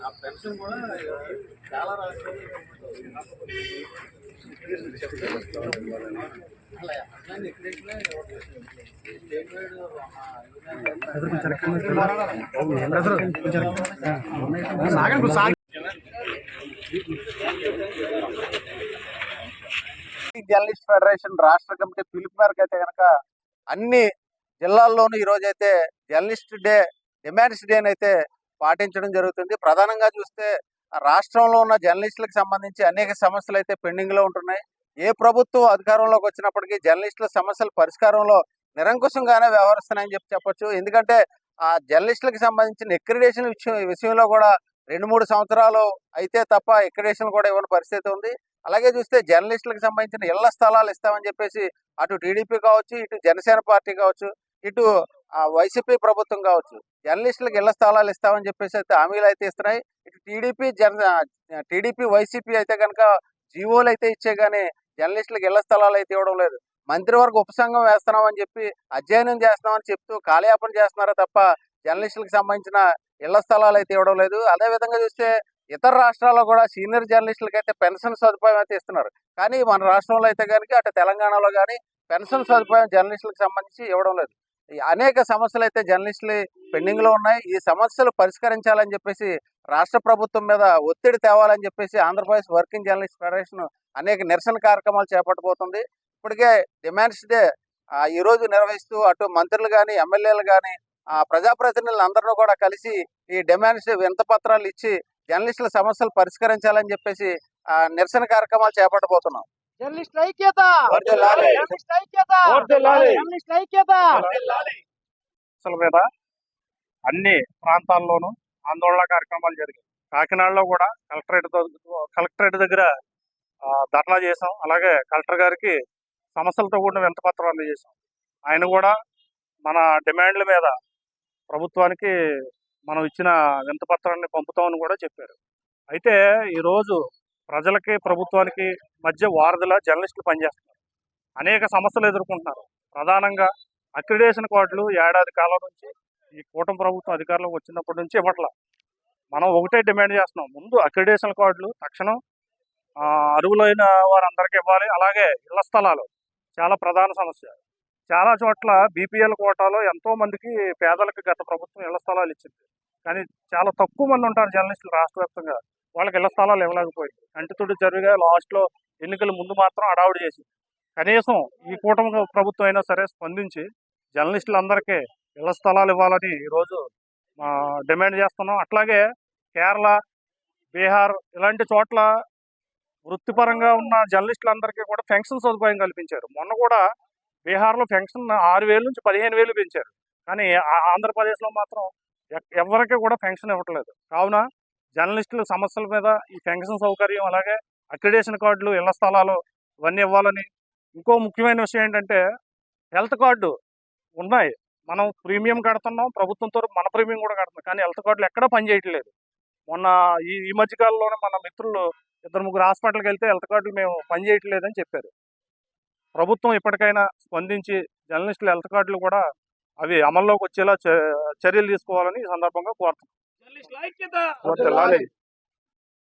ఆ పెన్షన్ కూడా చాలా రాష్ట్రాలు అలా అట్లాంటి ఎక్కడెక్కడే స్టేట్ వైడ్ జర్నలిస్ట్ ఫెడరేషన్ రాష్ట్ర కమిటీ పిలుపు మేరకు అయితే కనుక అన్ని జిల్లాల్లోనూ ఈ రోజు అయితే జర్నలిస్ట్ డే డిమాండ్స్ డే అయితే పాటించడం జరుగుతుంది. ప్రధానంగా చూస్తే రాష్ట్రంలో ఉన్న జర్నలిస్టులకు సంబంధించి అనేక సమస్యలు అయితే పెండింగ్లో ఉంటున్నాయి. ఏ ప్రభుత్వం అధికారంలోకి వచ్చినప్పటికీ జర్నలిస్టుల సమస్యల పరిష్కారంలో నిరంకుశంగానే వ్యవహరిస్తున్నాయని చెప్పి చెప్పొచ్చు. ఎందుకంటే ఆ జర్నలిస్టులకు సంబంధించిన ఎక్రిడేషన్ విషయం విషయంలో కూడా రెండు మూడు సంవత్సరాలు అయితే తప్ప ఎక్రిడేషన్ కూడా ఇవ్వని పరిస్థితి ఉంది. అలాగే చూస్తే జర్నలిస్టులకు సంబంధించిన ఇళ్ళ స్థలాలు ఇస్తామని చెప్పేసి అటు టీడీపీ కావచ్చు ఇటు జనసేన పార్టీ కావచ్చు ఇటు వైసీపీ ప్రభుత్వం కావచ్చు జర్నలిస్టులకు ఇళ్ళ స్థలాలు ఇస్తామని చెప్పేసి అయితే హామీలు అయితే ఇస్తున్నాయి. ఇటు టీడీపీ జన టీడీపీ వైసీపీ అయితే కనుక జీవోలు అయితే ఇచ్చే కానీ జర్నలిస్టులకు ఇళ్ళ స్థలాలు అయితే ఇవ్వడం లేదు. మంత్రివర్గ ఉపసంఘం వేస్తున్నామని చెప్పి అధ్యయనం చేస్తున్నామని చెప్తూ కాలయాపన చేస్తున్నారా తప్ప జర్నలిస్టులకు సంబంధించిన ఇళ్ళ స్థలాలు అయితే ఇవ్వడం లేదు. అదే విధంగా చూస్తే ఇతర రాష్ట్రాల్లో కూడా సీనియర్ జర్నలిస్టులకి అయితే పెన్షన్ సదుపాయం అయితే ఇస్తున్నారు. కానీ మన రాష్ట్రంలో అయితే కనుక అటు తెలంగాణలో కానీ పెన్షన్ సదుపాయం జర్నలిస్టులకు సంబంధించి ఇవ్వడం లేదు. అనేక సమస్యలు అయితే జర్నలిస్టులు పెండింగ్లో ఉన్నాయి. ఈ సమస్యలు పరిష్కరించాలని చెప్పేసి రాష్ట్ర ప్రభుత్వం మీద ఒత్తిడి తేవాలని చెప్పేసి ఆంధ్రప్రదేశ్ వర్కింగ్ జర్నలిస్ట్ ఫెడరేషన్ అనేక నిరసన కార్యక్రమాలు చేపట్టబోతుంది. ఇప్పటికే డిమాండ్స్ డే ఈరోజు ఈ రోజు నిర్వహిస్తూ అటు మంత్రులు కానీ ఎమ్మెల్యేలు కానీ ఆ ప్రజాప్రతినిధులు అందరూ కూడా కలిసి ఈ డిమాండ్స్ వింత పత్రాలు ఇచ్చి జర్నలిస్టుల సమస్యలు పరిష్కరించాలని చెప్పేసి నిరసన కార్యక్రమాలు చేపట్టబోతున్నాం. జర్నలిస్ట్ ఐక్యత! వర్ధిల్లాలి. జర్నలిస్ట్ ఐక్యత! సమస్యల మీద అన్ని ప్రాంతాల్లోనూ ఆందోళన కార్యక్రమాలు జరిగాయి. కాకినాడలో కూడా కలెక్టరేట్ కలెక్టరేట్ దగ్గర ధర్నా చేసాం అలాగే కలెక్టర్ గారికి సమస్యలతో కూడిన వింతపత్రం అందజేసాం ఆయన కూడా మన డిమాండ్ల మీద ప్రభుత్వానికి మనం ఇచ్చిన వింతపత్రాన్ని పంపుతామని కూడా చెప్పారు. అయితే ఈరోజు ప్రజలకి ప్రభుత్వానికి మధ్య వారధిలా జర్నలిస్టులు పనిచేస్తున్నారు. అనేక సమస్యలు ఎదుర్కొంటున్నారు. ప్రధానంగా అక్రిడేషన్ కార్డులు ఏడాది కాలం నుంచి ఈ కూటమి ప్రభుత్వం అధికారంలోకి వచ్చినప్పటి నుంచి ఇవ్వట్ల. మనం ఒకటే డిమాండ్ చేస్తున్నాం. ముందు అక్రిడేషన్ కార్డులు తక్షణం అరువులైన వారందరికీ ఇవ్వాలి. అలాగే ఇళ్ళ స్థలాలు చాలా ప్రధాన సమస్య. చాలా చోట్ల బీపీఎల్ కోటాలో ఎంతో మందికి పేదలకు గత ప్రభుత్వం ఇళ్ళ స్థలాలు ఇచ్చింది. కానీ చాలా తక్కువ మంది ఉంటారు జర్నలిస్టులు రాష్ట్ర వ్యాప్తంగా. వాళ్ళకి ఇళ్ళ స్థలాలు ఇవ్వలేకపోయింది కంటితుడి జరిగే లాస్ట్లో ఎన్నికల ముందు మాత్రం అడావుడి చేసింది. కనీసం ఈ కూటమి ప్రభుత్వం అయినా సరే స్పందించి జర్నలిస్టులందరికీ ఇళ్ళ స్థలాలు ఇవ్వాలని ఈరోజు డిమాండ్ చేస్తున్నాం. అట్లాగే కేరళ బీహార్ ఇలాంటి చోట్ల వృత్తిపరంగా ఉన్న జర్నలిస్టులందరికీ కూడా పెన్షన్ సదుపాయం కల్పించారు. మొన్న కూడా బీహార్లో పెన్షన్ ఆరు వేలు నుంచి పదిహేను వేలు పెంచారు. కానీ ఆ- ఆంధ్రప్రదేశ్లో మాత్రం ఎక్- ఎవరికి కూడా పెన్షన్ ఇవ్వట్లేదు. కావున జర్నలిస్టుల సమస్యల మీద ఈ పెన్షన్ సౌకర్యం అలాగే అక్రిడేషన్ కార్డులు ఇళ్ళ స్థలాలు ఇవన్నీ ఇవ్వాలని ఇంకో ముఖ్యమైన విషయం ఏంటంటే హెల్త్ కార్డు ఉన్నాయి. మనం ప్రీమియం కడుతున్నాం ప్రభుత్వంతో మన ప్రీమియం కూడా కడుతున్నాం కానీ హెల్త్ కార్డులు ఎక్కడా పనిచేయట్లేదు మొన్న ఈ ఈ మధ్య కాలంలోనే మన మిత్రులు ఇద్దరు ముగ్గురు హాస్పిటల్కి వెళ్తే హెల్త్ కార్డులు మేము పనిచేయట్లేదని చెప్పారు. ప్రభుత్వం ఇప్పటికైనా స్పందించి జర్నలిస్టుల హెల్త్ కార్డులు కూడా అవి అమల్లోకి వచ్చేలా చ- చర్యలు తీసుకోవాలని ఈ సందర్భంగా కోరుతున్నాం. ఐక్యత వర్ధిల్లాలి.